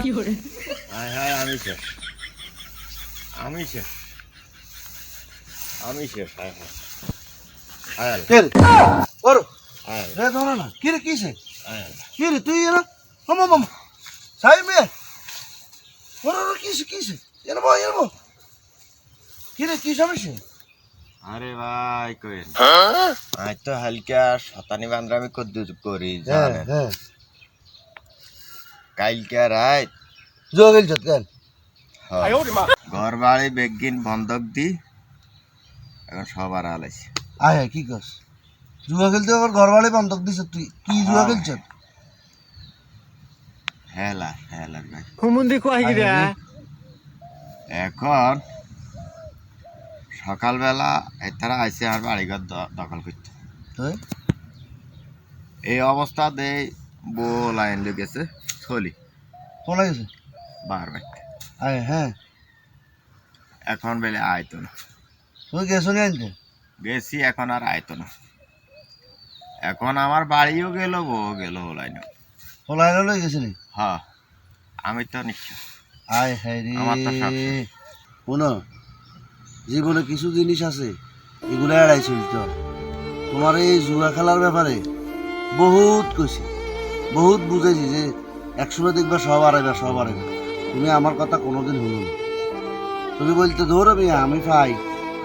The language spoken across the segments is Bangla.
হায় হায় আমি শেষ। আমি শেষ। আমি শেষ হায়। হায়। হায় আল্লাহ, কে ওর রে ধরো না। কি রে কিসে কি রে তুই এনা মামা মামা সাই মে ওর ওর কিসে কিসে এনে বল এনে বল কি রে কি সমস্যা আরে ভাই আজ তো হালকা শতানি বান্দ্রামি কদ্দু করি হ্যাঁ জানেন। হ্যাঁ। কালকে রাত জোয়া গেল চত কেন ঘর বাড়ি বেগিন বন্ধক দি এখন সবার আলাইছে আয় হ্যাঁ কি কস জুয়া খেলতে আবার ঘর বাড়ি বন্ধক দিছ তুই। কি জুয়া খেলছ? হেলা হেলা ভাই। হুমুন্দি কয় কি রে। এখন সকালবেলা এতারা আইসে আর বাড়িঘর দখল করতে। এই অবস্থা দে বউ লাইন লই গেছে থলি কোলা গেছে বার বাইতে আয় হ্যাঁ। এখন বেলে আইতো না। তুই গেছো নি আনতে গেছি এখন আর আইতো না। এখন আমার বাড়িও গেল বউ গেল লাইনে কোলা লই গেছে নি হ্যাঁ আমি তো নিশ্চয়। আয় হ্যাঁ রে। আমার তো শোনো জীবনে কিছু জিনিস আছে এগুলো এড়াই চলতে হয়। তোমার এই জুয়া খেলার ব্যাপারে বহুত কইছি বহুত বুঝেছি যে একসময় দেখবে, সব আড়াইবা সব আড়াইবা তুমি আমার কথা কোনোদিন শুনো না। তুমি বলতে, ধরো আমি আমি পাই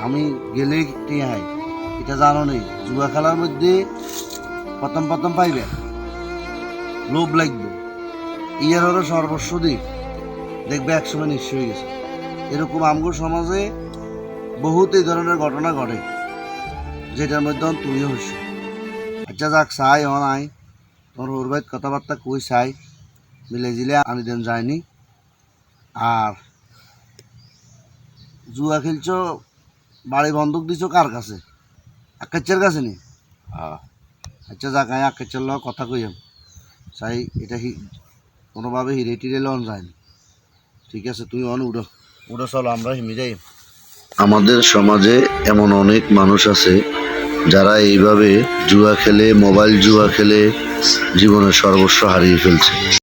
আমি গেলে টিয়া হাই এটা জানো নেই। জুয়া খেলার মধ্যে প্রথম প্রথম পাইবে। লোভ লাগবে। ইয়ার হলো সর্বস্ব দিক। দেখবে একসময় নিশ্চয় হয়ে গেছে। এরকম আমগো সমাজে বহুত এই ধরনের ঘটনা ঘটে, যেটার মধ্যে তুমিও হইস। আচ্ছা যাক, চাই অন আই। তোর ওর বাইত কথাবার্তা কই চাই? মিলে জিলে আনি দেন যায়নি আর জুয়া খেলছ বাড়ি বন্ধক দিছ কার কাছে? আকাচ্ছের কাছে নি? হ্যাঁ। আচ্ছা যাক আই আকাচ্ছের লগে কথা কইম চাই এটা হি কোনোভাবে হিরে টিরে লন যায়নি ঠিক আছে তুই অন উড়ো। উড়ো চলো আমরা হিমি যাই। আমাদের সমাজে এমন অনেক মানুষ আছে যারা এইভাবে জুয়া খেলে মোবাইল জুয়া খেলে জীবনের সর্বস্ব হারিয়ে ফেলছে।